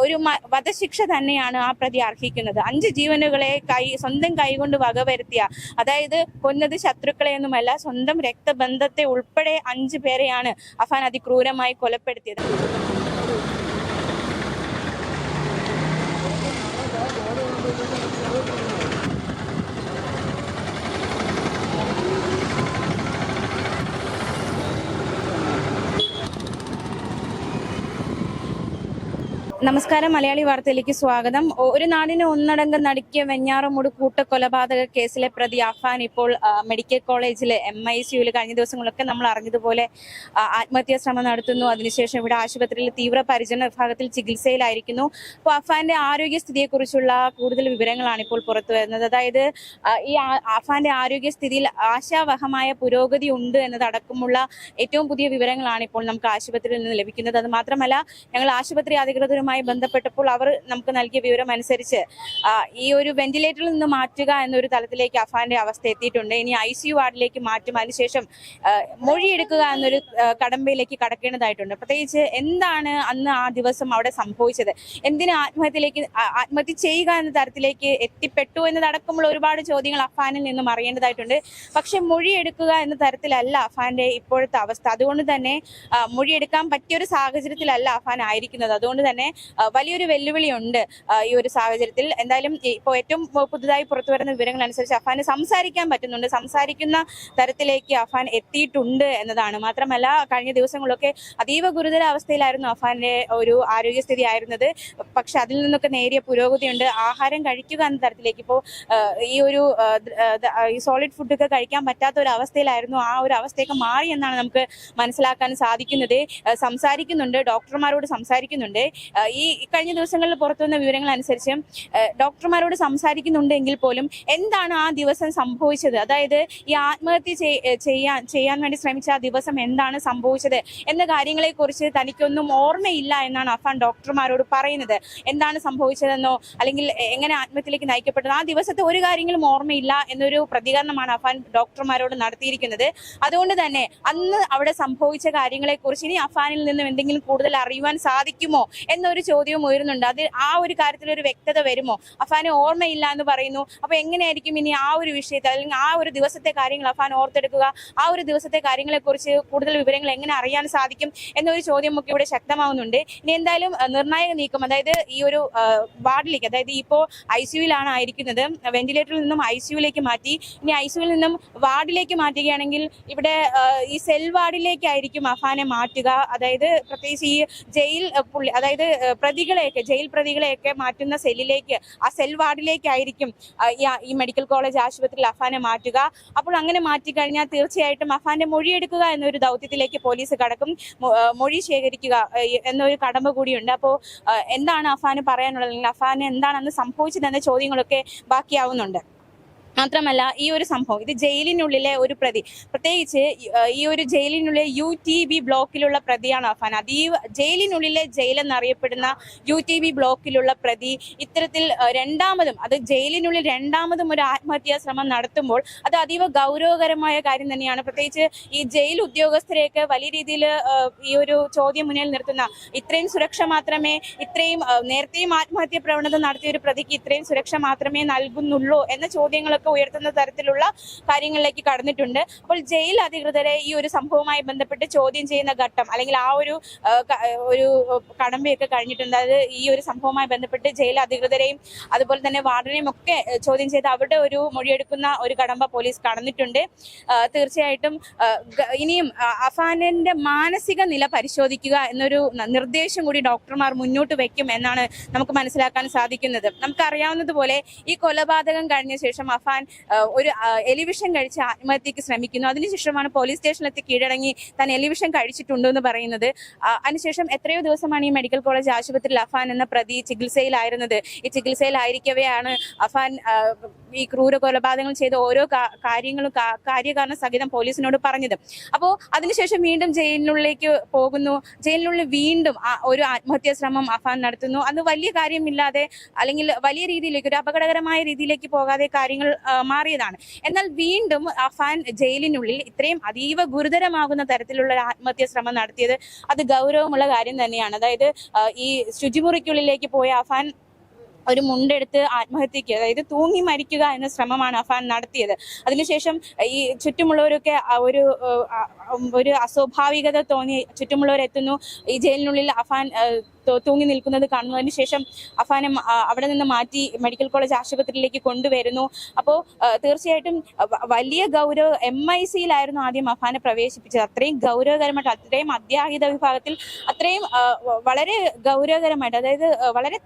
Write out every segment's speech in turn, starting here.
ഒരു വധശിക്ഷ തന്നെയാണ് ആ പ്രതി അർഹിക്കുന്നത്. അഞ്ച് ജീവനുകളെ കൈ സ്വന്തം കൈകൊണ്ട് വകവരുത്തിയ അതായത് കൊന്നത് ശത്രുക്കളെ ഒന്നുമല്ല സ്വന്തം രക്തബന്ധത്തെ ഉൾപ്പെടെ അഞ്ച് പേരെയാണ് അഫാൻ അതിക്രൂരമായി കൊലപ്പെടുത്തിയത്. നമസ്കാരം മലയാളി വാർത്തയിലേക്ക് സ്വാഗതം. ഒരു നാടിന് ഒന്നടങ്കം നടുക്കിയ വെഞ്ഞാറമൂട് കൂട്ടക്കൊലപാതക കേസിലെ പ്രതി അഫാൻ ഇപ്പോൾ മെഡിക്കൽ കോളേജിലെ എം ഐ സിയുയിൽ കഴിഞ്ഞ ദിവസങ്ങളൊക്കെ നമ്മൾ അറിഞ്ഞതുപോലെ ആത്മഹത്യാ ശ്രമം നടത്തുന്നു. അതിനുശേഷം ഇവിടെ ആശുപത്രിയിൽ തീവ്ര പരിചരണ വിഭാഗത്തിൽ ചികിത്സയിലായിരിക്കുന്നു. അപ്പോൾ അഫാന്റെ ആരോഗ്യസ്ഥിതിയെക്കുറിച്ചുള്ള കൂടുതൽ വിവരങ്ങളാണ് ഇപ്പോൾ പുറത്തു വരുന്നത്. അതായത് ഈ അഫാന്റെ ആരോഗ്യസ്ഥിതിയിൽ ആശാവഹമായ പുരോഗതി ഉണ്ട് എന്നതടക്കമുള്ള ഏറ്റവും പുതിയ വിവരങ്ങളാണ് ഇപ്പോൾ നമുക്ക് ആശുപത്രിയിൽ നിന്ന് ലഭിക്കുന്നത്. അത് മാത്രമല്ല ഞങ്ങൾ ആശുപത്രി അധികൃതരുമായി ബന്ധപ്പെട്ടപ്പോൾ അവർ നമുക്ക് നൽകിയ വിവരം അനുസരിച്ച് ഈ ഒരു വെന്റിലേറ്ററിൽ നിന്ന് മാറ്റുക എന്നൊരു തലത്തിലേക്ക് അഫാന്റെ അവസ്ഥ എത്തിയിട്ടുണ്ട്. ഇനി ഐ സി യു വാർഡിലേക്ക് മാറ്റും. അതിനുശേഷം മൊഴിയെടുക്കുക എന്നൊരു കടമ്പയിലേക്ക് കടക്കേണ്ടതായിട്ടുണ്ട്. പ്രത്യേകിച്ച് എന്താണ് അന്ന് ആ ദിവസം അവിടെ സംഭവിച്ചത്? എന്തിന് ആത്മഹത്യയിലേക്ക് ആത്മഹത്യ ചെയ്യുക എന്ന തരത്തിലേക്ക് എത്തിപ്പെട്ടു എന്നതടക്കമുള്ള ഒരുപാട് ചോദ്യങ്ങൾ അഫാനിൽ നിന്നും അറിയേണ്ടതായിട്ടുണ്ട്. പക്ഷെ മൊഴിയെടുക്കുക എന്ന തരത്തിലല്ല അഫാന്റെ ഇപ്പോഴത്തെ അവസ്ഥ. അതുകൊണ്ട് തന്നെ മൊഴിയെടുക്കാൻ പറ്റിയൊരു സാഹചര്യത്തിലല്ല അഫാൻ ആയിരിക്കുന്നത്. അതുകൊണ്ട് തന്നെ വലിയൊരു വെല്ലുവിളിയുണ്ട് ഈ ഒരു സാഹചര്യത്തിൽ. എന്തായാലും ഇപ്പോൾ ഏറ്റവും പുതുതായി പുറത്തു വരുന്ന വിവരങ്ങൾ അനുസരിച്ച് അഫാന് സംസാരിക്കാൻ പറ്റുന്നുണ്ട്. സംസാരിക്കുന്ന തരത്തിലേക്ക് അഫാൻ എത്തിയിട്ടുണ്ട് എന്നതാണ്. മാത്രമല്ല കഴിഞ്ഞ ദിവസങ്ങളിലൊക്കെ അതീവ ഗുരുതരാവസ്ഥയിലായിരുന്നു അഫാന്റെ ഒരു ആരോഗ്യസ്ഥിതി ആയിരുന്നത്. പക്ഷെ അതിൽ നിന്നൊക്കെ നേരിയ പുരോഗതിയുണ്ട്. ആഹാരം കഴിക്കുക എന്ന തരത്തിലേക്ക് ഇപ്പോൾ ഈ ഒരു സോളിഡ് ഫുഡൊക്കെ കഴിക്കാൻ പറ്റാത്ത ഒരു അവസ്ഥയിലായിരുന്നു. ആ ഒരു അവസ്ഥയൊക്കെ മാറി എന്നാണ് നമുക്ക് മനസ്സിലാക്കാൻ സാധിക്കുന്നത്. സംസാരിക്കുന്നുണ്ട്. ഡോക്ടർമാരോട് സംസാരിക്കുന്നുണ്ട്. ഈ കഴിഞ്ഞ ദിവസങ്ങളിൽ പുറത്തുവന്ന വിവരങ്ങൾ അനുസരിച്ച് ഡോക്ടർമാരോട് സംസാരിക്കുന്നുണ്ടെങ്കിൽ പോലും എന്താണ് ആ ദിവസം സംഭവിച്ചത്? അതായത് ഈ ആത്മഹത്യ ചെയ്യാൻ ചെയ്യാൻ വേണ്ടി ശ്രമിച്ച ആ ദിവസം എന്താണ് സംഭവിച്ചത്? എന്ന കാര്യങ്ങളെ കുറിച്ച് തനിക്കൊന്നും ഓർമ്മയില്ല എന്നാണ് അഫാൻ ഡോക്ടർമാരോട് പറയുന്നത്. എന്താണ് സംഭവിച്ചതെന്നോ അല്ലെങ്കിൽ എങ്ങനെ ആത്മഹത്യയിലേക്ക് നയിക്കപ്പെട്ടത്? ആ ദിവസത്തെ ഒരു കാര്യങ്ങളും ഓർമ്മയില്ല എന്നൊരു പ്രതികരണമാണ് അഫാൻ ഡോക്ടർമാരോട് നടത്തിയിരിക്കുന്നത്. അതുകൊണ്ട് തന്നെ അന്ന് അവിടെ സംഭവിച്ച കാര്യങ്ങളെ കുറിച്ച് ഇനി അഫാനിൽ നിന്നും എന്തെങ്കിലും കൂടുതൽ അറിയുവാൻ സാധിക്കുമോ എന്നൊരു ചോദ്യവും ഉയരുന്നുണ്ട്. അത് ആ ഒരു കാര്യത്തിൽ ഒരു വ്യക്തത വരുമോ? അഫാന് ഓർമ്മയില്ല എന്ന് പറയുന്നു. അപ്പൊ എങ്ങനെയായിരിക്കും ഇനി ആ ഒരു വിഷയത്തിൽ അല്ലെങ്കിൽ ആ ഒരു ദിവസത്തെ കാര്യങ്ങൾ അഫാൻ ഓർത്തെടുക്കുക? ആ ഒരു ദിവസത്തെ കാര്യങ്ങളെ കുറിച്ച് കൂടുതൽ വിവരങ്ങൾ എങ്ങനെ അറിയാൻ സാധിക്കും എന്നൊരു ചോദ്യം ഒക്കെ ഇവിടെ ശക്തമാവുന്നുണ്ട്. ഇനി എന്തായാലും നിർണായക നീക്കം അതായത് ഈ ഒരു വാർഡിലേക്ക് അതായത് ഇപ്പോൾ ഐ സിയുയിലാണ് ആയിരിക്കുന്നത്. വെന്റിലേറ്ററിൽ നിന്നും ഐ സിയുയിലേക്ക് മാറ്റി. ഇനി ഐ സിയുയിൽ നിന്നും വാർഡിലേക്ക് മാറ്റുകയാണെങ്കിൽ ഇവിടെ ഈ സെൽ വാർഡിലേക്കായിരിക്കും അഫാനെ മാറ്റുക. അതായത് പ്രത്യേകിച്ച് ഈ ജയിൽ പുള്ളി അതായത് പ്രതികളെയൊക്കെ ജയിൽ പ്രതികളെയൊക്കെ മാറ്റുന്ന സെല്ലിലേക്ക് ആ സെൽ വാർഡിലേക്കായിരിക്കും ഈ മെഡിക്കൽ കോളേജ് ആശുപത്രിയിൽ അഫാനെ മാറ്റുക. അപ്പോൾ അങ്ങനെ മാറ്റിക്കഴിഞ്ഞാൽ തീർച്ചയായിട്ടും അഫാന്റെ മൊഴിയെടുക്കുക എന്നൊരു ദൗത്യത്തിലേക്ക് പോലീസ് കടക്കും. മൊഴി ശേഖരിക്കുക എന്നൊരു കടമ്പ കൂടിയുണ്ട്. അപ്പോൾ എന്താണ് അഫാന് പറയാനുള്ളത്? അല്ലെങ്കിൽ അഫാന് എന്താണ് അന്ന് സംഭവിച്ചതെന്ന ചോദ്യങ്ങളൊക്കെ ബാക്കിയാവുന്നുണ്ട്. മാത്രമല്ല ഈ ഒരു സംഭവം ഇത് ജയിലിനുള്ളിലെ ഒരു പ്രതി. പ്രത്യേകിച്ച് ഈ- ഒരു ജയിലിനുള്ളിലെ യു ടി ബി ബ്ലോക്കിലുള്ള പ്രതിയാണ് അഫാൻ അതീവ ജയിലിനുള്ളിലെ ജയിലെന്നറിയപ്പെടുന്ന യു ടി ബി ബ്ലോക്കിലുള്ള പ്രതി ഇത്തരത്തിൽ രണ്ടാമതും അത് ജയിലിനുള്ളിൽ രണ്ടാമതും ഒരു ആത്മഹത്യാ ശ്രമം നടത്തുമ്പോൾ അത് അതീവ ഗൗരവകരമായ കാര്യം തന്നെയാണ്. പ്രത്യേകിച്ച് ഈ ജയിൽ ഉദ്യോഗസ്ഥരെയൊക്കെ വലിയ രീതിയിൽ ഈ ഒരു ചോദ്യം മുന്നിൽ നിർത്തുന്ന ഇത്രയും സുരക്ഷ മാത്രമേ ഇത്രയും നേരത്തെയും ആത്മഹത്യ പ്രവണത നടത്തിയ ഒരു പ്രതിക്ക് ഇത്രയും സുരക്ഷ മാത്രമേ നൽകുന്നുള്ളൂ എന്ന ചോദ്യങ്ങളൊക്കെ ഉയർത്തുന്ന തരത്തിലുള്ള കാര്യങ്ങളിലേക്ക് കടന്നിട്ടുണ്ട്. അപ്പോൾ ജയിൽ അധികൃതരെ ഈ ഒരു സംഭവവുമായി ബന്ധപ്പെട്ട് ചോദ്യം ചെയ്യുന്ന ഘട്ടം അല്ലെങ്കിൽ ആ ഒരു ഒരു കടമ്പയൊക്കെ കഴിഞ്ഞിട്ടുണ്ട്. അത് ഈ ഒരു സംഭവവുമായി ബന്ധപ്പെട്ട് ജയിൽ അധികൃതരെയും അതുപോലെ തന്നെ വാർഡനെയും ഒക്കെ ചോദ്യം ചെയ്ത് അവരുടെ ഒരു മൊഴിയെടുക്കുന്ന ഒരു കടമ്പ പോലീസ് കടന്നിട്ടുണ്ട്. തീർച്ചയായിട്ടും ഇനിയും അഫാനിന്റെ മാനസിക നില പരിശോധിക്കുക എന്നൊരു നിർദ്ദേശം കൂടി ഡോക്ടർമാർ മുന്നോട്ട് വെക്കും എന്നാണ് നമുക്ക് മനസ്സിലാക്കാൻ സാധിക്കുന്നത്. നമുക്കറിയാവുന്നതുപോലെ ഈ കൊലപാതകം കഴിഞ്ഞ ശേഷം അഫാൻ ആ, ഒരു എലിവിഷൻ കഴിച്ച് ആത്മഹത്യക്ക് ശ്രമിക്കുന്നു. അതിനുശേഷമാണ് പോലീസ് സ്റ്റേഷനിലെത്തി കീഴടങ്ങി താൻ എലിവിഷൻ കഴിച്ചിട്ടുണ്ടോ എന്ന് പറയുന്നത്. അതിനുശേഷം എത്രയോ ദിവസമാണ് ഈ മെഡിക്കൽ കോളേജ് ആശുപത്രിയിൽ അഫാൻ എന്ന പ്രതി ചികിത്സയിലായിരുന്നത്. ഈ ചികിത്സയിലായിരിക്കവെയാണ് അഫാൻ ഈ ക്രൂര കൊലപാതകങ്ങൾ ചെയ്ത ഓരോ കാര്യങ്ങളും കാര്യകാരണ സഹിതം പോലീസിനോട് പറഞ്ഞത്. അപ്പോൾ അതിനുശേഷം വീണ്ടും ജയിലിനുള്ളിലേക്ക് പോകുന്നു. ജയിലിനുള്ളിൽ വീണ്ടും ഒരു ആത്മഹത്യാ ശ്രമം അഫാൻ നടത്തുന്നു. അന്ന് വലിയ കാര്യമില്ലാതെ അല്ലെങ്കിൽ വലിയ രീതിയിലേക്ക് ഒരു അപകടകരമായ രീതിയിലേക്ക് പോകാതെ കാര്യങ്ങൾ മാറിയതാണ്. എന്നാൽ വീണ്ടും അഫാൻ ജയിലിനുള്ളിൽ ഇത്രയും അതീവ ഗുരുതരമാകുന്ന തരത്തിലുള്ള ഒരു ആത്മഹത്യാ ശ്രമം നടത്തിയത് അത് ഗൗരവമുള്ള കാര്യം തന്നെയാണ്. അതായത് ഈ ശുചിമുറിക്കുള്ളിലേക്ക് പോയ അഫാൻ ഒരു മുണ്ടെടുത്ത് ആത്മഹത്യയ്ക്ക് അതായത് തൂങ്ങി മരിക്കുക എന്ന ശ്രമമാണ് അഫാൻ നടത്തിയത്. അതിനുശേഷം ഈ ചുറ്റുമുള്ളവരൊക്കെ ഒരു ഒരു അസ്വാഭാവികത തോന്നി ചുറ്റുമുള്ളവരെത്തുന്നു. ഈ ജയിലിനുള്ളിൽ അഫാൻ തൂങ്ങി നിൽക്കുന്നത് കാണുന്നതിന് ശേഷം അഫാനെ അവിടെ നിന്ന് മാറ്റി മെഡിക്കൽ കോളേജ് ആശുപത്രിയിലേക്ക് കൊണ്ടുവരുന്നു. അപ്പോൾ തീർച്ചയായിട്ടും വലിയ ഗൗരവ എം ഐ സിയിലായിരുന്നു ആദ്യം അഫാനെ പ്രവേശിപ്പിച്ചത്. അത്രയും ഗൗരവകരമായിട്ട് അത്രയും അത്യാഹിത വിഭാഗത്തിൽ അത്രയും വളരെ ഗൗരവകരമായിട്ട് അതായത് വളരെ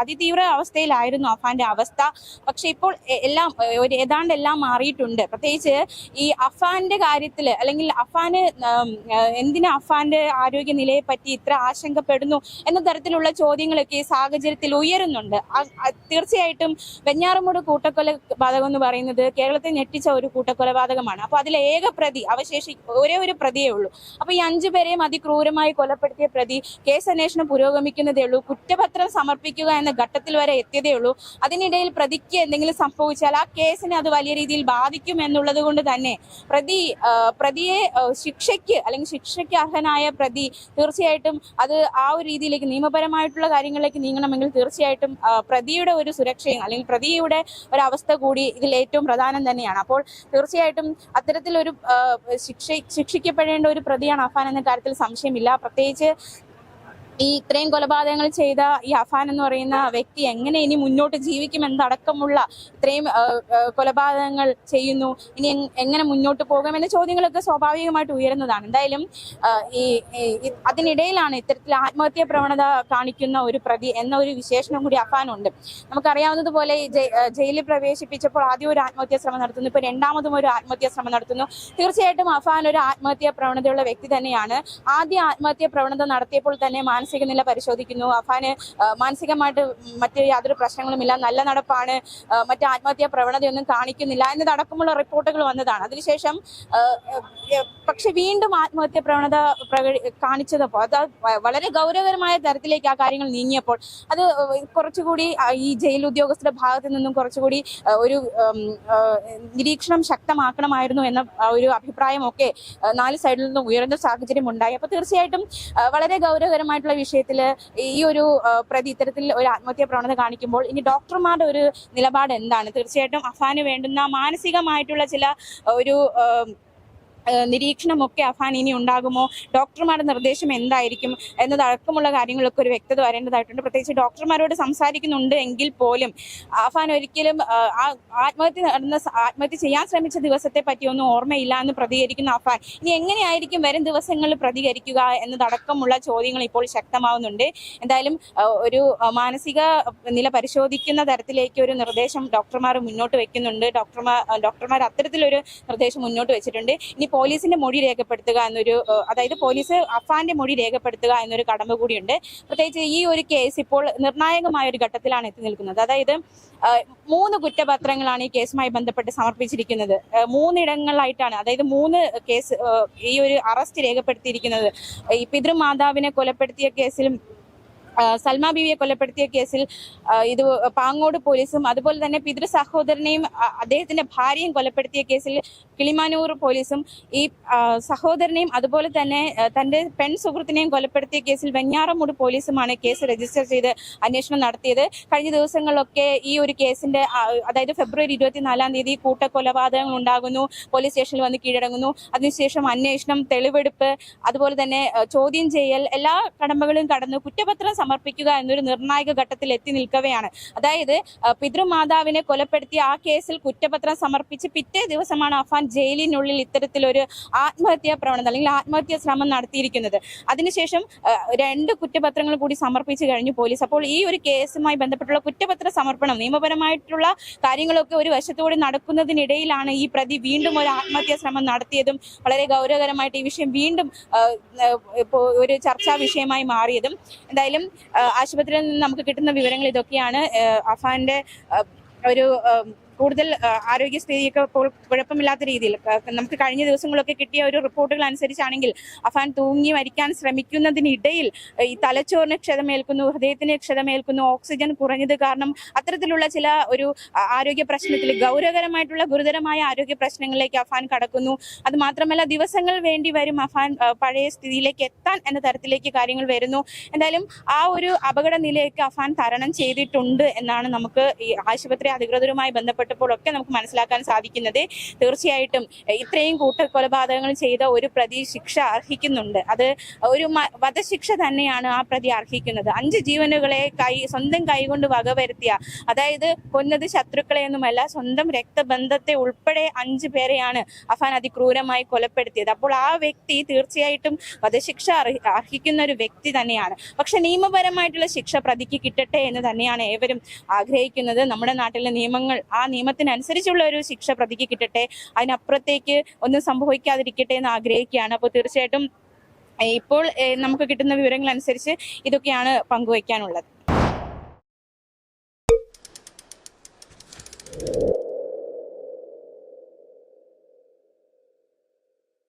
അതിതീവ്ര അവസ്ഥയിലായിരുന്നു അഫാന്റെ അവസ്ഥ. പക്ഷെ ഇപ്പോൾ എല്ലാം ഒരു ഏതാണ്ട് എല്ലാം മാറിയിട്ടുണ്ട്. പ്രത്യേകിച്ച് ഈ അഫാന്റെ കാര്യത്തിൽ അല്ലെങ്കിൽ അഫാന് എന്തിനാ അഫാന്റെ ആരോഗ്യനിലയെ പറ്റി ഇത്ര ആശങ്കപ്പെടുന്നു എന്ന തരത്തിലുള്ള ചോദ്യങ്ങളൊക്കെ ഈ സാഹചര്യത്തിൽ ഉയരുന്നുണ്ട്. തീർച്ചയായിട്ടും വെഞ്ഞാറമൂട് കൂട്ടക്കൊലപാതകം എന്ന് പറയുന്നത് കേരളത്തെ ഞെട്ടിച്ച ഒരു കൂട്ടക്കൊലപാതകമാണ് അപ്പൊ അതിലെ ഏക പ്രതി അവശേഷി ഒരേ ഒരു പ്രതിയേ ഉള്ളൂ. അപ്പൊ ഈ അഞ്ചു പേരെയും അതിക്രൂരമായി കൊലപ്പെടുത്തിയ പ്രതി കേസ് അന്വേഷണം പുരോഗമിക്കുന്നതേ ഉള്ളൂ. കുറ്റപത്രം സമർപ്പിക്കുക എന്ന ഘട്ടത്തിൽ വരെ എത്തിയതേ ഉള്ളൂ. അതിനിടയിൽ പ്രതിക്ക് എന്തെങ്കിലും സംഭവിച്ചാൽ ആ കേസിനെ അത് വലിയ രീതിയിൽ ബാധിക്കും എന്നുള്ളത് കൊണ്ട് തന്നെ പ്രതി പ്രതിയെ ശിക്ഷയ്ക്ക് അല്ലെങ്കിൽ ശിക്ഷയ്ക്ക് അർഹനായ പ്രതി തീർച്ചയായിട്ടും അത് ആ ഒരു രീതിയിലേക്ക് നിയമപരമായിട്ടുള്ള കാര്യങ്ങളിലേക്ക് നീങ്ങണമെങ്കിൽ തീർച്ചയായിട്ടും പ്രതിയുടെ ഒരു സുരക്ഷയും അല്ലെങ്കിൽ പ്രതിയുടെ ഒരവസ്ഥ കൂടി ഇതിൽ ഏറ്റവും പ്രധാനം തന്നെയാണ്. അപ്പോൾ തീർച്ചയായിട്ടും അത്തരത്തിലൊരു ശിക്ഷ ശിക്ഷിക്കപ്പെടേണ്ട ഒരു പ്രതിയാണ് അഫാൻ എന്ന കാര്യത്തിൽ സംശയമില്ല. പ്രത്യേകിച്ച് ഈ ഇത്രയും കൊലപാതകങ്ങൾ ചെയ്ത ഈ അഫാൻ എന്ന് പറയുന്ന വ്യക്തി എങ്ങനെ ഇനി മുന്നോട്ട് ജീവിക്കും എന്നടക്കമുള്ള ഇത്രയും കൊലപാതകങ്ങൾ ചെയ്യുന്നു. ഇനി എങ്ങനെ മുന്നോട്ട് പോകും എന്ന ചോദ്യങ്ങളൊക്കെ സ്വാഭാവികമായിട്ട് ഉയരുന്നതാണ്. എന്തായാലും ഈ അതിനിടയിലാണ് ഇത്തരത്തിൽ ആത്മഹത്യാ പ്രവണത കാണിക്കുന്ന ഒരു പ്രതി എന്ന ഒരു വിശേഷണം കൂടി അഫാനുണ്ട് നമുക്കറിയാവുന്നതുപോലെ ജയിലിൽ പ്രവേശിപ്പിച്ചപ്പോൾ ആദ്യം ഒരു ആത്മഹത്യാ ശ്രമം നടത്തുന്നു ഇപ്പൊ രണ്ടാമതും ഒരു ആത്മഹത്യാ ശ്രമം നടത്തുന്നു. തീർച്ചയായിട്ടും അഫാൻ ഒരു ആത്മഹത്യാ പ്രവണതയുള്ള വ്യക്തി തന്നെയാണ്. ആദ്യ ആത്മഹത്യാ പ്രവണത നടത്തിയപ്പോൾ തന്നെ മാനസിക നില പരിശോധിക്കുന്നു. അഫാന് മാനസികമായിട്ട് മറ്റ് യാതൊരു പ്രശ്നങ്ങളുമില്ല. നല്ല നടപ്പാണ്. മറ്റ് ആത്മഹത്യാ പ്രവണതയൊന്നും കാണിക്കുന്നില്ല എന്നതടക്കമുള്ള റിപ്പോർട്ടുകൾ വന്നതാണ്. അതിനുശേഷം പക്ഷെ വീണ്ടും ആത്മഹത്യാ പ്രവണത പ്രകടി കാണിച്ചതപ്പോൾ അത് വളരെ ഗൗരവകരമായ തരത്തിലേക്ക് ആ കാര്യങ്ങൾ നീങ്ങിയപ്പോൾ അത് കുറച്ചുകൂടി ഈ ജയിൽ ഉദ്യോഗസ്ഥരുടെ ഭാഗത്തു നിന്നും കുറച്ചുകൂടി ഒരു നിരീക്ഷണം ശക്തമാക്കണമായിരുന്നു എന്ന ഒരു അഭിപ്രായമൊക്കെ നാല് സൈഡിൽ നിന്നും ഉയർന്ന സാഹചര്യം ഉണ്ടായി. അപ്പോൾ തീർച്ചയായിട്ടും വളരെ ഗൗരവകരമായിട്ടുള്ള വിഷയത്തിൽ ഈ ഒരു പ്രതി ഇത്തരത്തിൽ ഒരു ആത്മഹത്യാ പ്രവണത കാണിക്കുമ്പോൾ ഇനി ഡോക്ടർമാരുടെ ഒരു നിലപാട് എന്താണ് തീർച്ചയായിട്ടും അഫാന് വേണ്ടുന്ന മാനസികമായിട്ടുള്ള ചില ഒരു നിരീക്ഷണമൊക്കെ അഫാൻ ഇനി ഉണ്ടാകുമോ? ഡോക്ടർമാരുടെ നിർദ്ദേശം എന്തായിരിക്കും? എന്നതടക്കമുള്ള കാര്യങ്ങളൊക്കെ ഒരു വ്യക്തത വരേണ്ടതായിട്ടുണ്ട്. പ്രത്യേകിച്ച് ഡോക്ടർമാരോട് സംസാരിക്കുന്നുണ്ട് എങ്കിൽ പോലും. അഫാൻ ഒരിക്കലും ആത്മഹത്യ നടന്ന ആത്മഹത്യ ചെയ്യാൻ ശ്രമിച്ച ദിവസത്തെ പറ്റിയൊന്നും ഓർമ്മയില്ല എന്ന് പ്രതികരിക്കുന്ന അഫാൻ. ഇനി എങ്ങനെയായിരിക്കും വരും ദിവസങ്ങളിൽ പ്രതികരിക്കുക എന്നതടക്കമുള്ള ചോദ്യങ്ങൾ ഇപ്പോൾ ശക്തമാവുന്നുണ്ട്. എന്തായാലും ഒരു മാനസിക നില പരിശോധിക്കുന്ന തരത്തിലേക്ക് ഒരു നിർദ്ദേശം ഡോക്ടർമാർ മുന്നോട്ട് വെക്കുന്നുണ്ട്. ഡോക്ടർമാർ ഡോക്ടർമാർ അത്തരത്തിലൊരു നിർദ്ദേശം മുന്നോട്ട് വെച്ചിട്ടുണ്ട്. ഇനി പോലീസിന്റെ മൊഴി രേഖപ്പെടുത്തുക എന്നൊരു അതായത് പോലീസ് അഫാന്റെ മൊഴി രേഖപ്പെടുത്തുക എന്നൊരു കടമ കൂടിയുണ്ട്. പ്രത്യേകിച്ച് ഈ ഒരു കേസ് ഇപ്പോൾ നിർണായകമായ ഒരു ഘട്ടത്തിലാണ് എത്തി നിൽക്കുന്നത്. അതായത് മൂന്ന് കുറ്റപത്രങ്ങളാണ് ഈ കേസുമായി ബന്ധപ്പെട്ട് സമർപ്പിച്ചിരിക്കുന്നത്. മൂന്നിടങ്ങളായിട്ടാണ് അതായത് മൂന്ന് കേസ് ഈ ഒരു അറസ്റ്റ് രേഖപ്പെടുത്തിയിരിക്കുന്നത്. ഈ പിതൃമാതാവിനെ കൊലപ്പെടുത്തിയ കേസിലും സൽമാ ബീവിയെ കൊലപ്പെടുത്തിയ കേസിൽ ഇത് പാങ്ങോട് പോലീസും അതുപോലെ തന്നെ പിതൃ സഹോദരനെയും അദ്ദേഹത്തിന്റെ ഭാര്യയും കൊലപ്പെടുത്തിയ കേസിൽ കിളിമാനൂർ പോലീസും ഈ സഹോദരനെയും അതുപോലെ തന്നെ തന്റെ പെൺ സുഹൃത്തിനെയും കൊലപ്പെടുത്തിയ കേസിൽ വെഞ്ഞാറമൂട് പോലീസുമാണ് കേസ് രജിസ്റ്റർ ചെയ്ത് അന്വേഷണം നടത്തിയത്. കഴിഞ്ഞ ദിവസങ്ങളിലൊക്കെ ഈ ഒരു കേസിന്റെ അതായത് ഫെബ്രുവരി ഇരുപത്തിനാലാം തീയതി കൂട്ടക്കൊലപാതകങ്ങൾ ഉണ്ടാകുന്നു പോലീസ് സ്റ്റേഷനിൽ വന്ന് കീഴടങ്ങുന്നു. അതിനുശേഷം അന്വേഷണം തെളിവെടുപ്പ് അതുപോലെ തന്നെ ചോദ്യം ചെയ്യൽ എല്ലാ കടമ്പകളും കടന്നു കുറ്റപത്രം സമർപ്പിക്കുക എന്നൊരു നിർണായക ഘട്ടത്തിൽ എത്തി നിൽക്കവെയാണ്. അതായത് പിതൃമാതാവിനെ കൊലപ്പെടുത്തിയ ആ കേസിൽ കുറ്റപത്രം സമർപ്പിച്ച് പിറ്റേ ദിവസമാണ് അഫാൻ ജയിലിനുള്ളിൽ ഇത്തരത്തിലൊരു ആത്മഹത്യാ പ്രവണത അല്ലെങ്കിൽ ആത്മഹത്യാ ശ്രമം നടത്തിയിരിക്കുന്നത്. അതിനുശേഷം രണ്ട് കുറ്റപത്രങ്ങൾ കൂടി സമർപ്പിച്ചു കഴിഞ്ഞു പോലീസ്. അപ്പോൾ ഈ ഒരു കേസുമായി ബന്ധപ്പെട്ടുള്ള കുറ്റപത്ര സമർപ്പണം നിയമപരമായിട്ടുള്ള കാര്യങ്ങളൊക്കെ ഒരു വശത്തുകൂടി നടക്കുന്നതിനിടയിലാണ് ഈ പ്രതി വീണ്ടും ഒരു ആത്മഹത്യാ ശ്രമം നടത്തിയതും വളരെ ഗൗരവകരമായിട്ട് ഈ വിഷയം വീണ്ടും ഒരു ചർച്ചാ വിഷയമായി മാറിയതും. എന്തായാലും ആശുപത്രിയിൽ നിന്ന് നമുക്ക് കിട്ടുന്ന വിവരങ്ങൾ ഇതൊക്കെയാണ്. അഫാന്റെ ഒരു കൂടുതൽ ആരോഗ്യസ്ഥിതിയൊക്കെ ഇപ്പോൾ കുഴപ്പമില്ലാത്ത രീതിയിൽ. നമുക്ക് കഴിഞ്ഞ ദിവസങ്ങളൊക്കെ കിട്ടിയ ഒരു റിപ്പോർട്ടുകൾ അനുസരിച്ചാണെങ്കിൽ അഫാൻ തൂങ്ങി മരിക്കാൻ ശ്രമിക്കുന്നതിനിടയിൽ ഈ തലച്ചോറിന് ക്ഷതമേൽക്കുന്നു ഹൃദയത്തിന് ക്ഷതമേൽക്കുന്നു ഓക്സിജൻ കുറഞ്ഞത് കാരണം അത്തരത്തിലുള്ള ചില ഒരു ആരോഗ്യ പ്രശ്നത്തിൽ ഗൗരവകരമായിട്ടുള്ള ഗുരുതരമായ ആരോഗ്യ പ്രശ്നങ്ങളിലേക്ക് അഫാൻ കടക്കുന്നു. അത് മാത്രമല്ല ദിവസങ്ങൾ വേണ്ടി വരും അഫാൻ പഴയ സ്ഥിതിയിലേക്ക് എത്താൻ എന്ന തരത്തിലേക്ക് കാര്യങ്ങൾ വരുന്നു. എന്തായാലും ആ ഒരു അപകട നിലയൊക്കെ അഫാൻ തരണം ചെയ്തിട്ടുണ്ട് എന്നാണ് നമുക്ക് ഈ ആശുപത്രി അധികൃതരുമായി ബന്ധപ്പെട്ടപ്പോഴൊക്കെ നമുക്ക് മനസ്സിലാക്കാൻ സാധിക്കുന്നത് തീർച്ചയായിട്ടും ഇത്രയും കൂട്ടക്കൊലപാതകങ്ങൾ ചെയ്ത ഒരു പ്രതി ശിക്ഷ അർഹിക്കുന്നുണ്ട്. അത് ഒരു വധശിക്ഷ തന്നെയാണ് ആ പ്രതി അർഹിക്കുന്നത്. അഞ്ച് ജീവനുകളെ കൈ സ്വന്തം കൈകൊണ്ട് വകവരുത്തിയ അതായത് കൊന്നത് ശത്രുക്കളെയൊന്നുമല്ല സ്വന്തം രക്തബന്ധത്തെ ഉൾപ്പെടെ അഞ്ച് പേരെയാണ് അഫാൻ അതിക്രൂരമായി കൊലപ്പെടുത്തിയത്. അപ്പോൾ ആ വ്യക്തി തീർച്ചയായിട്ടും വധശിക്ഷ അർഹിക്കുന്ന ഒരു വ്യക്തി തന്നെയാണ്. പക്ഷെ നിയമപരമായിട്ടുള്ള ശിക്ഷ പ്രതിക്ക് കിട്ടട്ടെ എന്ന് തന്നെയാണ് ഏവരും ആഗ്രഹിക്കുന്നത്. നമ്മുടെ നാട്ടിലെ നിയമങ്ങൾ ആ നിയമത്തിനനുസരിച്ചുള്ള ഒരു ശിക്ഷ പ്രതിക്ക് കിട്ടട്ടെ അതിനപ്പുറത്തേക്ക് ഒന്നും സംഭവിക്കാതിരിക്കട്ടെ എന്ന് ആഗ്രഹിക്കുകയാണ്. അപ്പോൾ തീർച്ചയായിട്ടും ഇപ്പോൾ നമുക്ക് കിട്ടുന്ന വിവരങ്ങൾ അനുസരിച്ച് ഇതൊക്കെയാണ് പങ്കുവയ്ക്കാനുള്ളത്